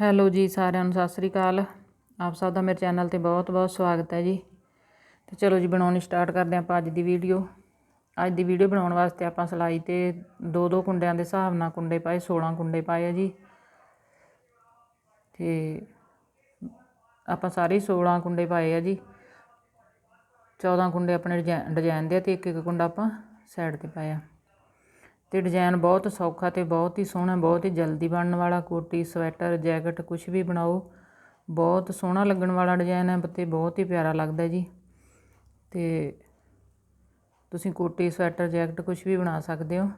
Hello ਜੀ, ਸਾਰਿਆਂ ਨੂੰ ਸਤਿ ਸ੍ਰੀ ਅਕਾਲ। ਆਪ ਸਭ ਦਾ ਮੇਰੇ ਚੈਨਲ ਤੇ ਬਹੁਤ ਬਹੁਤ ਸਵਾਗਤ ਹੈ ਜੀ। ਤੇ ਚਲੋ ਜੀ, ਬਣਾਉਣੀ ਸਟਾਰਟ ਕਰਦੇ ਆਪਾਂ ਅੱਜ ਦੀ ਵੀਡੀਓ। ਅੱਜ ਦੀ ਵੀਡੀਓ ਬਣਾਉਣ ਵਾਸਤੇ ਆਪਾਂ ਸਲਾਈ ਤੇ ਦੋ ਦੋ ਕੁੰਡਿਆਂ ਦੇ ਹਿਸਾਬ ਨਾਲ ਕੁੰਡੇ ਪਾਏ 16 ਕੁੰਡੇ ਪਾਏ ਆ ਜੀ। ਤੇ ਆਪਾਂ ਸਾਰੇ 16 ਕੁੰਡੇ ਪਾਏ ਆ ਜੀ। 14 ਕੁੰਡੇ ਆਪਣੇ ਡਿਜ਼ਾਈਨ ਦੇ ਤੇ ਇੱਕ ਇੱਕ ਕੁੰਡਾ ਆਪਾਂ ਸਾਈਡ ਤੇ ਪਾਇਆ। ਤੇ ਡਿਜ਼ਾਈਨ ਬਹੁਤ ਸੌਖਾ ਤੇ ਬਹੁਤ ਹੀ ਸੋਹਣਾ, ਬਹੁਤ ਹੀ ਜਲਦੀ ਬਣਨ ਵਾਲਾ ਕੋਟੀ, ਸਵੈਟਰ, ਜੈਕਟ ਕੁਝ ਵੀ ਬਣਾਓ। ਬਹੁਤ ਸੋਹਣਾ ਲੱਗਣ ਵਾਲਾ ਡਿਜ਼ਾਈਨ ਹੈ ਤੇ ਬਹੁਤ ਹੀ ਪਿਆਰਾ ਲੱਗਦਾ ਜੀ। ਤੇ ਤੁਸੀਂ ਕੋਟੀ, ਸਵੈਟਰ, ਜੈਕਟ ਕੁਝ ਵੀ ਬਣਾ ਸਕਦੇ ਹੋ।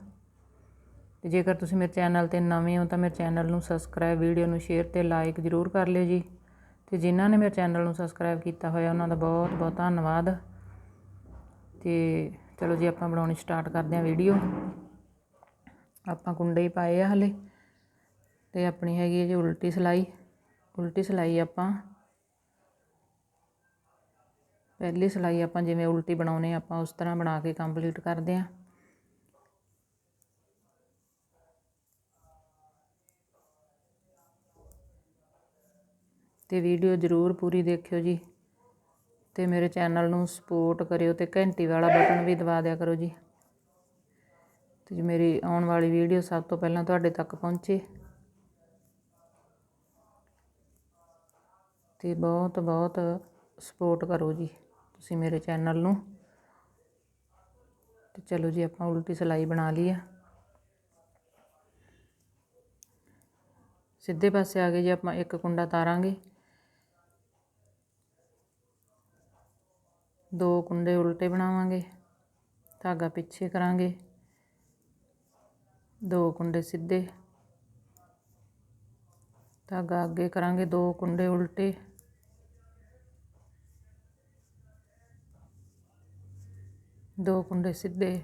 ਤੇ ਜੇਕਰ ਤੁਸੀਂ ਮੇਰੇ ਚੈਨਲ ਤੇ ਨਵੇਂ ਹੋ ਤਾਂ ਮੇਰੇ ਚੈਨਲ ਨੂੰ ਸਬਸਕ੍ਰਾਈਬ, ਵੀਡੀਓ ਨੂੰ ਸ਼ੇਅਰ ਤੇ ਲਾਈਕ ਜ਼ਰੂਰ ਕਰ ਲਿਓ ਜੀ। ਤੇ ਜਿਨ੍ਹਾਂ ਨੇ ਮੇਰੇ ਚੈਨਲ ਨੂੰ ਸਬਸਕ੍ਰਾਈਬ ਕੀਤਾ ਹੋਇਆ, ਉਹਨਾਂ ਦਾ ਬਹੁਤ ਬਹੁਤ ਧੰਨਵਾਦ। ਤੇ ਚਲੋ ਜੀ, ਆਪਾਂ ਬਣਾਉਣੀ ਸਟਾਰਟ ਕਰਦੇ ਹਾਂ ਵੀਡੀਓ। ਆਪਾਂ ਕੁੰਡੇ ਹੀ ਪਾਏ ਆ ਹਲੇ ਤੇ ਆਪਣੀ ਹੈਗੀ ਹੈ ਜੀ ਉਲਟੀ ਸਲਾਈ ਉਲਟੀ ਸਲਾਈ ਆਪਾਂ। ਪਹਿਲੀ ਸਲਾਈ ਆਪਾਂ ਜਿਵੇਂ ਉਲਟੀ ਬਣਾਉਨੇ ਆਪਾਂ ਉਸ ਤਰ੍ਹਾਂ ਬਣਾ ਕੇ ਕੰਪਲੀਟ ਕਰਦੇ ਆਂ। ਤੇ ਵੀਡੀਓ ਜ਼ਰੂਰ ਪੂਰੀ ਦੇਖਿਓ ਜੀ। ਤੇ ਮੇਰੇ ਚੈਨਲ ਨੂੰ ਸਪੋਰਟ ਕਰਿਓ ਤੇ ਘੰਟੀ ਵਾਲਾ ਬਟਨ ਵੀ ਦਬਾ ਦਿਆ ਕਰੋ ਜੀ। ਤੇ ਮੇਰੀ ਆਉਣ ਵਾਲੀ ਵੀਡੀਓ ਸਭ ਤੋਂ ਪਹਿਲਾਂ ਤੁਹਾਡੇ ਤੱਕ ਪਹੁੰਚੇ। ਤੇ ਬਹੁਤ ਬਹੁਤ ਸਪੋਰਟ ਕਰੋ ਜੀ ਤੁਸੀਂ ਮੇਰੇ ਚੈਨਲ ਨੂੰ। ਤੇ ਚਲੋ ਜੀ ਆਪਾਂ ਉਲਟੀ ਸਲਾਈ ਬਣਾ ਲਈ ਆ। ਸਿੱਧੇ ਪਾਸੇ ਆ ਗਏ ਜੀ ਆਪਾਂ, ਇੱਕ ਕੁੰਡਾ ਤਾਰਾਂਗੇ। ਦੋ ਕੁੰਡੇ ਉਲਟੇ ਬਣਾਵਾਂਗੇ, ਧਾਗਾ ਪਿੱਛੇ ਕਰਾਂਗੇ। ਦੋ ਕੁੰਡੇ ਸਿੱਧੇ। ਧਾਗਾ ਅੱਗੇ ਕਰਾਂਗੇ, ਦੋ ਕੁੰਡੇ ਉਲਟੇ। ਦੋ ਕੁੰਡੇ ਸਿੱਧੇ।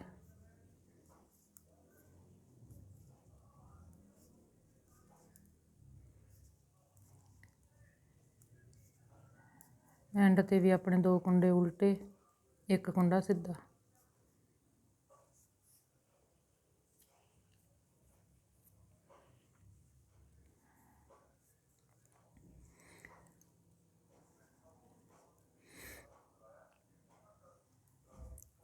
ਐਂਡ ਤੇ ਵੀ ਆਪਣੇ ਦੋ ਕੁੰਡੇ ਉਲਟੇ, ਇੱਕ ਕੁੰਡਾ ਸਿੱਧਾ।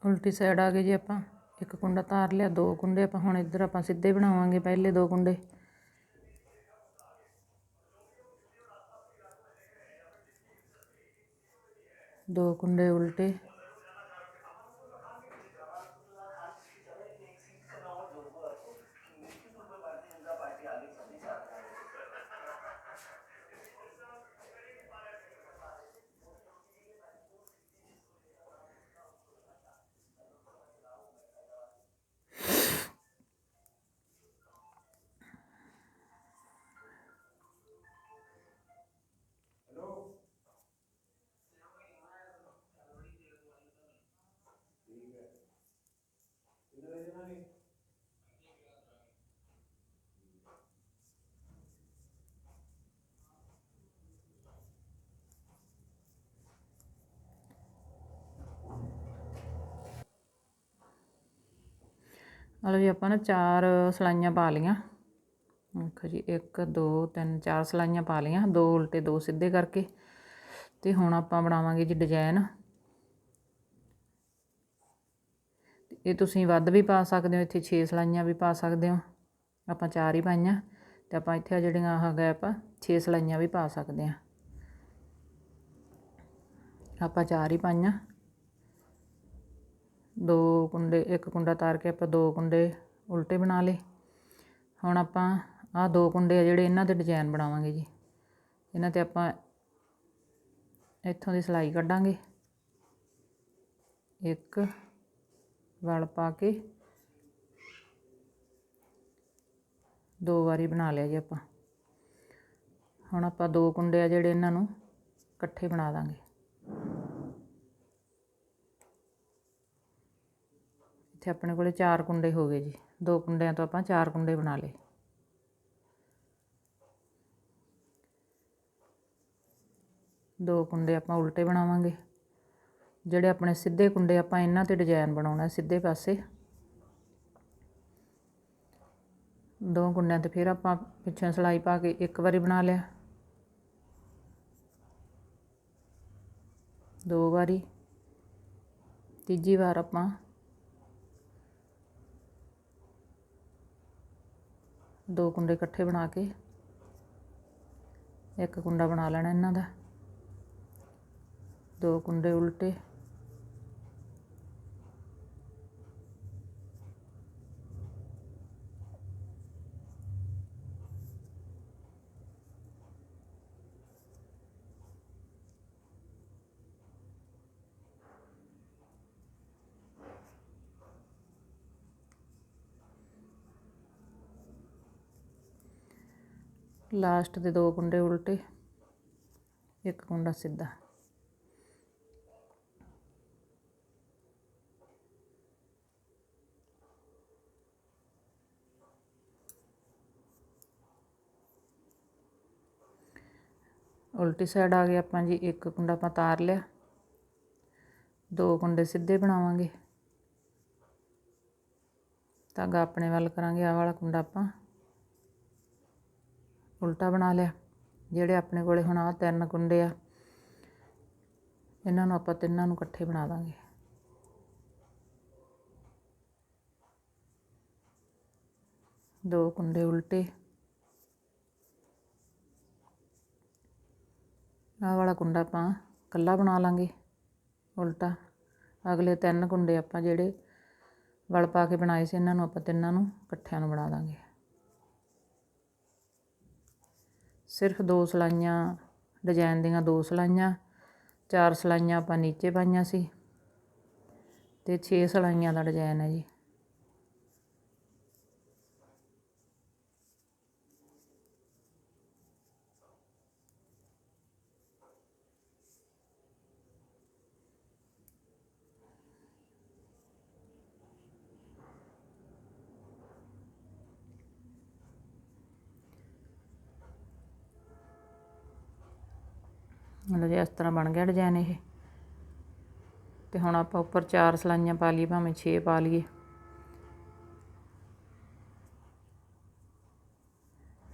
ਉਲਟੀ ਸਾਈਡ ਆ ਗਏ ਜੀ ਆਪਾਂ। ਇੱਕ ਕੁੰਡਾ ਤਾਰ ਲਿਆ, ਦੋ ਕੁੰਡੇ ਆਪਾਂ ਹੁਣ ਇੱਧਰ ਆਪਾਂ ਸਿੱਧੇ ਬਣਾਵਾਂਗੇ ਪਹਿਲੇ ਦੋ ਕੁੰਡੇ। ਦੋ ਕੁੰਡੇ ਉਲਟੇ। ਮਤਲਬ ਜੀ, ਆਪਾਂ ਨਾ ਚਾਰ ਸਲਾਈਆਂ ਪਾ ਲੀਆਂ ਦੇਖੋ ਜੀ 1 2 3 4 ਸਲਾਈਆਂ ਪਾ ਲੀਆਂ ਦੋ ਉਲਟੇ, ਦੋ ਸਿੱਧੇ ਕਰਕੇ। ਤੇ ਹੁਣ ਆਪਾਂ ਬਣਾਵਾਂਗੇ ਜੀ ਡਿਜ਼ਾਈਨ ਇਹ ਤੁਸੀਂ ਵੱਧ ਵੀ ਪਾ ਸਕਦੇ ਹੋ, ਇੱਥੇ 6 ਸਲਾਈਆਂ ਵੀ ਪਾ ਸਕਦੇ ਹੋ। ਆਪਾਂ ਚਾਰ ਹੀ ਪਾਈਆਂ ਤੇ ਆਪਾਂ ਇੱਥੇ ਜਿਹੜੀਆਂ ਆਹ ਗੈਪ 6 ਸਲਾਈਆਂ ਵੀ ਪਾ ਸਕਦੇ ਆ ਆਪਾਂ ਚਾਰ ਹੀ ਪਾਈਆਂ। ਦੋ ਕੁੰਡੇ, ਇੱਕ ਕੁੰਡਾ ਤਾਰ ਕੇ ਆਪਾਂ ਦੋ ਕੁੰਡੇ ਉਲਟੇ ਬਣਾ ਲਏ। ਹੁਣ ਆਪਾਂ ਆਹ ਦੋ ਕੁੰਡੇ ਆ ਜਿਹੜੇ ਇਹਨਾਂ ਦੇ ਡਿਜ਼ਾਈਨ ਬਣਾਵਾਂਗੇ ਜੀ। ਇਹਨਾਂ ਤੇ ਆਪਾਂ ਇੱਥੋਂ ਦੀ ਸਲਾਈ ਕੱਢਾਂਗੇ। ਇੱਕ ਵਲ ਪਾ ਕੇ। ਦੋ ਵਾਰੀ ਬਣਾ ਲਿਆ ਜੀ ਆਪਾਂ। ਹੁਣ ਆਪਾਂ ਦੋ ਕੁੰਡੇ ਆ ਜਿਹੜੇ ਇਹਨਾਂ ਨੂੰ ਇਕੱਠੇ ਬਣਾ ਦਾਂਗੇ। ਇੱਥੇ ਆਪਣੇ ਕੋਲੇ ਚਾਰ ਕੁੰਡੇ ਹੋ ਗਏ ਜੀ। ਦੋ ਕੁੰਡਿਆਂ ਤੋਂ ਆਪਾਂ ਚਾਰ ਕੁੰਡੇ ਬਣਾ ਲਏ। ਦੋ ਕੁੰਡੇ ਆਪਾਂ ਉਲਟੇ ਬਣਾਵਾਂਗੇ। ਜਿਹੜੇ ਆਪਣੇ ਸਿੱਧੇ ਕੁੰਡੇ ਆਪਾਂ ਇਹਨਾਂ ਤੇ ਡਿਜ਼ਾਈਨ ਬਣਾਉਣਾ ਸਿੱਧੇ ਪਾਸੇ। ਦੋ ਕੁੰਡਿਆਂ ਤੇ ਫਿਰ ਆਪਾਂ ਪਿੱਛੇ ਸਲਾਈ ਪਾ ਕੇ ਇੱਕ ਵਾਰੀ ਬਣਾ ਲਿਆ। ਦੋ ਵਾਰੀ। ਤੀਜੀ ਵਾਰ ਆਪਾਂ ਦੋ ਕੁੰਡੇ ਇਕੱਠੇ ਬਣਾ ਕੇ ਇੱਕ ਕੁੰਡਾ ਬਣਾ ਲੈਣਾ ਇਹਨਾਂ ਦਾ। ਦੋ ਕੁੰਡੇ ਉਲਟੇ। ਲਾਸਟ ਦੇ ਦੋ ਕੁੰਡੇ ਉਲਟੇ, ਇੱਕ ਕੁੰਡਾ ਸਿੱਧਾ। ਉਲਟੀ ਸਾਈਡ ਆ ਗਿਆ ਆਪਾਂ ਜੀ, ਇੱਕ ਕੁੰਡਾ ਆਪਾਂ ਤਾਰ ਲਿਆ। ਦੋ ਕੁੰਡੇ ਸਿੱਧੇ ਬਣਾਵਾਂਗੇ। ਧਾਗਾ ਆਪਣੇ ਵੱਲ ਕਰਾਂਗੇ, ਆਹ ਵਾਲਾ ਕੁੰਡਾ ਆਪਾਂ। ਉਲਟਾ ਬਣਾ ਲਿਆ। ਜਿਹੜੇ ਆਪਣੇ ਕੋਲੇ ਹੁਣ ਆ ਤਿੰਨ ਕੁੰਡੇ ਆ, ਇਹਨਾਂ ਨੂੰ ਆਪਾਂ ਤਿੰਨਾਂ ਨੂੰ ਇਕੱਠੇ ਬਣਾ ਦਾਂਗੇ। ਦੋ ਕੁੰਡੇ ਉਲਟੇ। ਆਹ ਵਾਲਾ ਕੁੰਡਾ ਆਪਾਂ ਕੱਲਾ ਬਣਾ ਲਾਂਗੇ, ਉਲਟਾ। ਅਗਲੇ ਤਿੰਨ ਕੁੰਡੇ ਆਪਾਂ ਜਿਹੜੇ ਵਲ ਪਾ ਕੇ ਬਣਾਏ ਸੀ, ਇਹਨਾਂ ਨੂੰ ਆਪਾਂ ਤਿੰਨਾਂ ਨੂੰ ਇਕੱਠਿਆਂ ਨੂੰ ਬਣਾ ਦਾਂਗੇ। ਸਿਰਫ ਦੋ ਸਲਾਈਆਂ ਡਿਜ਼ਾਇਨ ਦੀਆਂ ਦੋ ਸਲਾਈਆਂ, ਚਾਰ ਸਲਾਈਆਂ ਆਪਾਂ ਨੀਚੇ ਪਾਈਆਂ ਸੀ ਅਤੇ ਛੇ ਸਲਾਈਆਂ ਦਾ ਡਿਜ਼ਾਈਨ ਹੈ ਜੀ। ਮਤਲਬ ਜੀ ਇਸ ਤਰ੍ਹਾਂ ਬਣ ਗਿਆ ਡਿਜ਼ਾਈਨ ਇਹ। ਤੇ ਹੁਣ ਆਪਾਂ ਉੱਪਰ ਚਾਰ ਸਲਾਈਆਂ ਪਾ ਲਈਏ, ਭਾਵੇਂ 6 ਪਾ ਲਈਏ।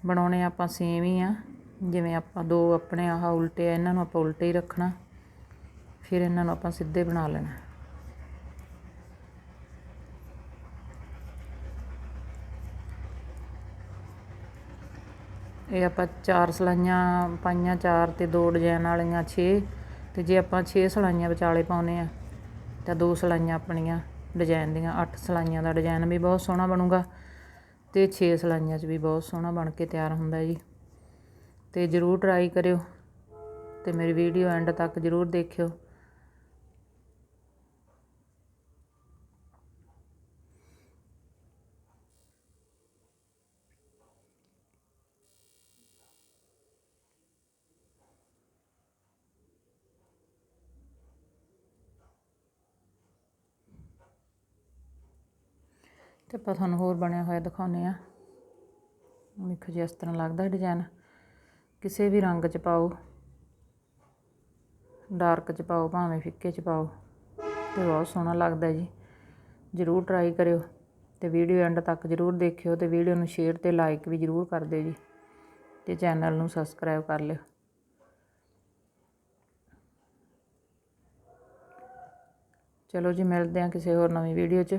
ਬਣਾਉਣੇ ਆਪਾਂ ਸੇਮ ਹੀ ਆ। ਜਿਵੇਂ ਆਪਾਂ ਦੋ ਆਪਣੇ ਆਹ ਉਲਟੇ ਆ, ਇਹਨਾਂ ਨੂੰ ਆਪਾਂ ਉਲਟੇ ਹੀ ਰੱਖਣਾ। ਫਿਰ ਇਹਨਾਂ ਨੂੰ ਆਪਾਂ ਸਿੱਧੇ ਬਣਾ ਲੈਣਾ। ਇਹ ਆਪਾਂ ਚਾਰ ਸਲਾਈਆਂ ਪਾਈਆਂ, ਚਾਰ ਤੇ ਦੋ ਡਿਜ਼ਾਈਨ ਵਾਲੀਆਂ 6 ਤੇ ਜੇ ਆਪਾਂ 6 ਸਲਾਈਆਂ ਵਿਚਾਲੇ ਪਾਉਨੇ ਆ, ਤਾਂ ਦੋ ਸਲਾਈਆਂ ਆਪਣੀਆਂ ਡਿਜ਼ਾਈਨ ਦੀਆਂ। 8 ਸਲਾਈਆਂ ਦਾ ਡਿਜ਼ਾਈਨ ਵੀ ਬਹੁਤ ਸੋਹਣਾ ਬਣੂਗਾ ਤੇ 6 ਸਲਾਈਆਂ 'ਚ ਵੀ ਬਹੁਤ ਸੋਹਣਾ ਬਣ ਕੇ ਤਿਆਰ ਹੁੰਦਾ ਜੀ। ਤੇ ਜਰੂਰ ਟਰਾਈ ਕਰਿਓ ਤੇ ਮੇਰੀ ਵੀਡੀਓ ਐਂਡ ਤੱਕ ਜਰੂਰ ਦੇਖਿਓ। ਤੇ ਆਪਾਂ ਤੁਹਾਨੂੰ ਹੋਰ ਬਣਿਆ ਹੋਇਆ ਦਿਖਾਉਂਦੇ ਆ ਵੇਖੋ ਜੀ, ਇਸ ਤਰ੍ਹਾਂ ਲੱਗਦਾ ਡਿਜ਼ਾਈਨ ਕਿਸੇ ਵੀ ਰੰਗ 'ਚ ਪਾਓ ਡਾਰਕ 'ਚ ਪਾਓ, ਭਾਵੇਂ ਫਿੱਕੇ 'ਚ ਪਾਓ, ਤੇ ਬਹੁਤ ਸੋਹਣਾ ਲੱਗਦਾ ਜੀ। ਜਰੂਰ ਟਰਾਈ ਕਰਿਓ ਤੇ ਵੀਡੀਓ ਐਂਡ ਤੱਕ ਜਰੂਰ ਦੇਖਿਓ ਤੇ ਵੀਡੀਓ ਨੂੰ ਸ਼ੇਅਰ ਤੇ ਲਾਈਕ ਵੀ ਜਰੂਰ ਕਰ ਦਿਓ ਜੀ ਤੇ ਚੈਨਲ ਨੂੰ ਸਬਸਕ੍ਰਾਈਬ ਕਰ ਲਿਓ। ਚਲੋ ਜੀ, ਮਿਲਦੇ ਹਾਂ ਕਿਸੇ ਹੋਰ ਨਵੀਂ ਵੀਡੀਓ 'ਚ।